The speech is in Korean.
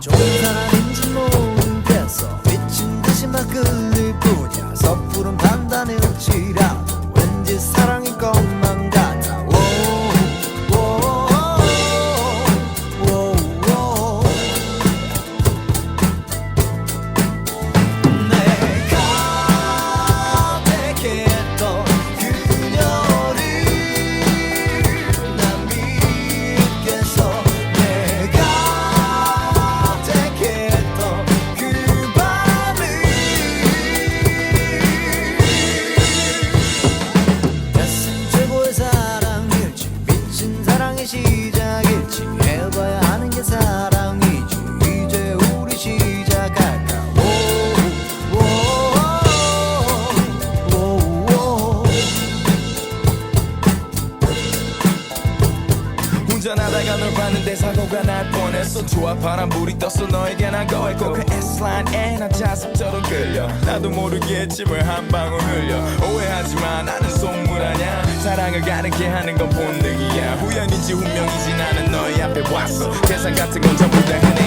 좋은 널 봤는데 사고가 날 뻔했어. 좋아 파란 불이 떴어. 너에게 난 거했고 그 S라인에 난 자습처럼 끌려. 나도 모르게 침을 한 방울 흘려. 오해하지 마 나는 속물 아냐? 사랑을 가르게 하는 건 본능이야. 우연인지 운명이지 나는 너의 앞에 왔어. 계산 같은 건 전부 다